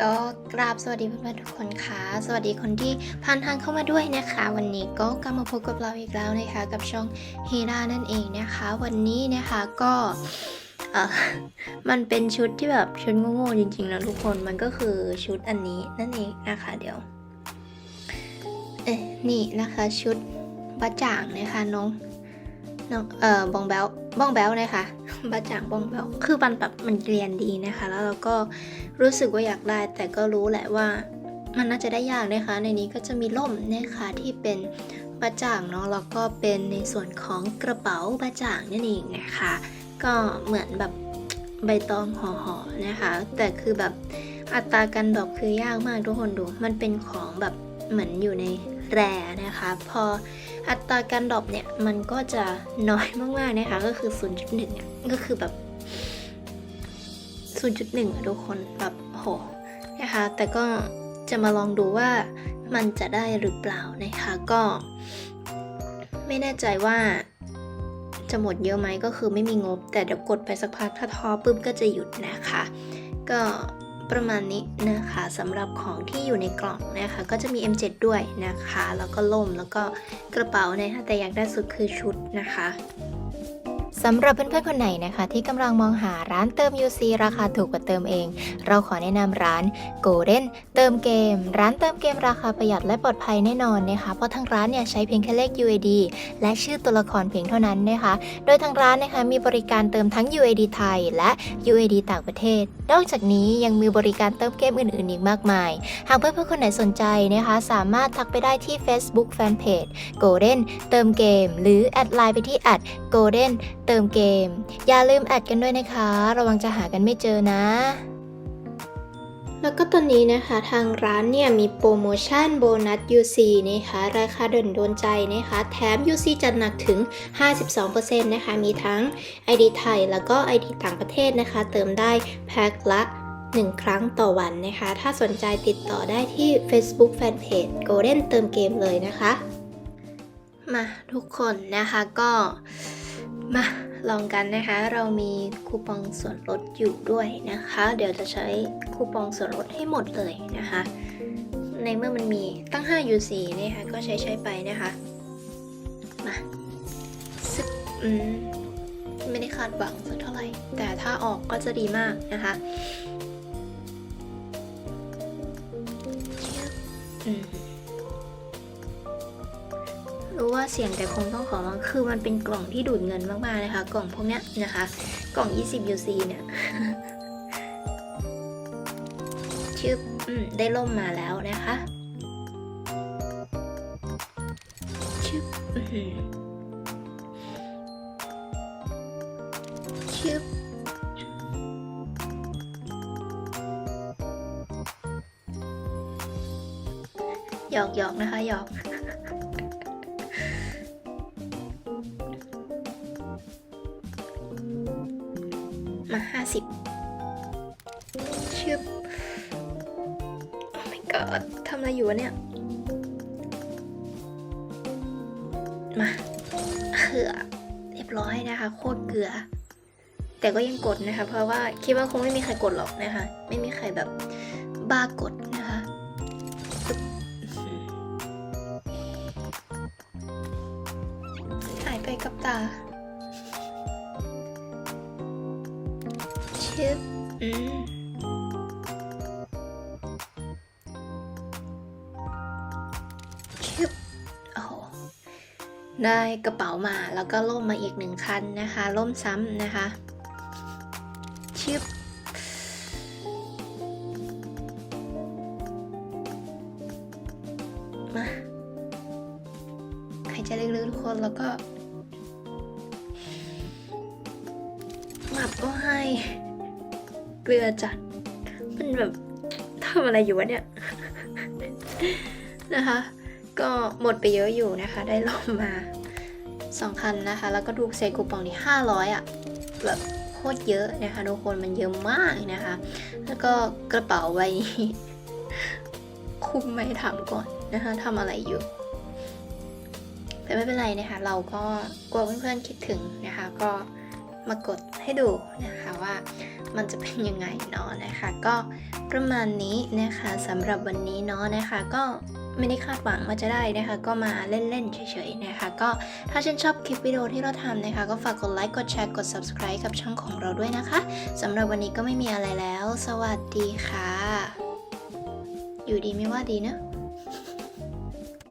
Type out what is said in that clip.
ก็กราบสวัสดีเพื่อนๆทุกคนค่ะ สวัสดีคนที่ผ่านทางเข้ามาด้วยนะคะ วันนี้ก็กลับมาพบกับเราอีกแล้วนะคะ กับช่องเฮรานั่นเองนะคะ วันนี้นะคะก็มันเป็นชุดที่แบบชุดโง่ๆจริงๆนะทุกคนมันก็คือชุดอันนี้นั่นเองนะคะเดี๋ยวเอ๊ะนี่นะคะชุดบะจ่างนะคะน้องน้องเอ่อบองแบลบ้องแบลนะคะ บะจ่างบ้องแบลคือมันแบบมันเรียนดีนะคะ แล้วเราก็รู้สึกว่าอยากได้ แต่ก็รู้แหละว่ามันน่าจะได้ยากนะคะ ในนี้ก็จะมีล่มนะคะที่เป็นบะจ่างเนาะแล้วก็เป็นในส่วนของกระเป๋าบะจ่างนั่นเองนะคะ ก็เหมือนแบบใบตองห่อๆนะคะ แต่คือแบบอัตราการดรอกคือยากมากทุกคนดู มันเป็นของแบบเหมือนอยู่ใน แรนะคะ พออัตราการดรอปเนี่ยมันก็จะน้อยมากๆนะคะ ก็คือ 0.1เนี่ยก็คือแบบ 0.1อะทุกคนแบบโหนะคะ แต่ก็จะมาลองดูว่ามันจะได้หรือเปล่านะคะ ก็ ไม่แน่ใจว่าจะหมดเยอะไหมก็คือไม่มีงบ แต่เดี๋ยวกดไปสักพักถ้าท้อปุ๊บก็จะหยุดนะคะ ก็ ประมาณนี้นะคะสำหรับของที่อยู่ในกล่องนะคะ ก็จะมี M7 ด้วยนะคะ แล้วก็ล่มแล้วก็กระเป๋านะคะแต่อยากได้สุดคือชุดนะคะ สำหรับเพื่อนๆคนไหนนะคะ ที่กำลังมองหาร้านเติม UC ราคาถูกกว่าเติมเอง เราขอแนะนำร้าน Golden เติมเกม ร้านเติมเกมราคาประหยัดและปลอดภัยแน่นอนนะคะ เพราะทางร้านเนี่ยใช้เพียงแค่เลข UAD และชื่อตัวละครเพียงเท่านั้นนะคะ โดยทางร้านนะคะมีบริการเติมทั้ง UAD ไทย และ UAD ต่างประเทศ นอกจากนี้ยังมีบริการเติมเกมอื่นๆอีกมากมาย หากเพื่อนๆคนไหนสนใจนะคะ สามารถทักไปได้ที่ Facebook Fanpage Golden เติมเกม หรือแอดไลน์ไปที่แอด Golden เติมเกม อย่าลืมแอดกันด้วยนะคะ ระวังจะหากันไม่เจอนะ แล้วก็ตอนนี้นะคะทางร้านเนี่ยมีโปรโมชั่นโบนัส UC นะคะ ราคาเด่นโดนใจนะคะ แถม UC จัดหนักถึง 52%นะคะ มีทั้ง ID ไทยแล้วก็ ID ต่างประเทศนะคะ เติมได้แพ็คละ1 ครั้งต่อวันนะคะ ถ้าสนใจติดต่อได้ที่ Facebook Fanpage Golden เติมเกมเลยนะคะ มาทุกคนนะคะก็ มาลองกันนะคะ เรามีคูปองส่วนลดอยู่ด้วยนะคะ เดี๋ยวจะใช้คูปองส่วนลดให้หมดเลยนะคะ ในเมื่อมันมีตั้ง 5 UC นะคะก็ใช้ใช้ไปนะคะ มาซึบอืมไม่ได้คาดหวังสักเท่าไหร่ แต่ถ้าออกก็จะดีมากนะคะอืม รู้ว่าเสียงแต่คงต้องขอมาคือมันเป็นกล่องที่ดูดเงินมากๆนะคะ กล่องพวกเนี้ยนะคะ กล่อง 20 UC เนี่ยชื่ออืมได้ล่มมาแล้วนะคะชื่ออื้อหือชื่อหยอกหยอกนะคะหยอก สิบชึบ oh my god ทำอะไรอยู่วะเนี่ย มาเขือเรียบร้อยนะคะ โคตรเกลือ แต่ก็ยังกดนะคะ เพราะว่าคิดว่าคงไม่มีใครกดหรอกนะคะ ไม่มีใครแบบบ้ากดนะคะปึ๊บอื้อหือหายไปกับตา ชึบอืมชึบโอ้โหได้กระเป๋ามาแล้วก็ล่มมาอีกหนึ่งคันนะคะ ล่มซ้ำนะคะชึบมาหายใจลึกๆทุกคนแล้วก็หมับก็ให้ เกลือจัด มันแบบทำอะไรอยู่วะเนี่ย นะคะ ก็หมดไปเยอะอยู่นะคะ ได้ลมมาสองคันนะคะ แล้วก็ถูเซคูปองที่ห้าร้อยอะ แบบโคตรเยอะนะคะทุกคนมันเยอะมากนะคะ แล้วก็กระเป๋าใบนี้คุมไม่ถามก่อนนะคะทำอะไรอยู่แต่ไม่เป็นไรนะคะ เราก็กลัวเพื่อนๆคิดถึงนะคะ ก็ มากดให้ดูนะคะว่ามันจะเป็นยังไงเนาะนะคะ ก็ประมาณนี้นะคะสำหรับวันนี้เนาะนะคะ ก็ไม่ได้คาดหวังว่าจะได้นะคะ ก็มาเล่นๆเฉยๆนะคะ ก็ถ้าชื่นชอบคลิปวิดีโอที่เราทำนะคะ ก็ฝากกดไลค์กดแชร์กด subscribe กับช่องของเราด้วยนะคะสำหรับวันนี้ก็ไม่มีอะไรแล้ว สวัสดีค่ะ อยู่ดีไม่ว่าดีเนอะ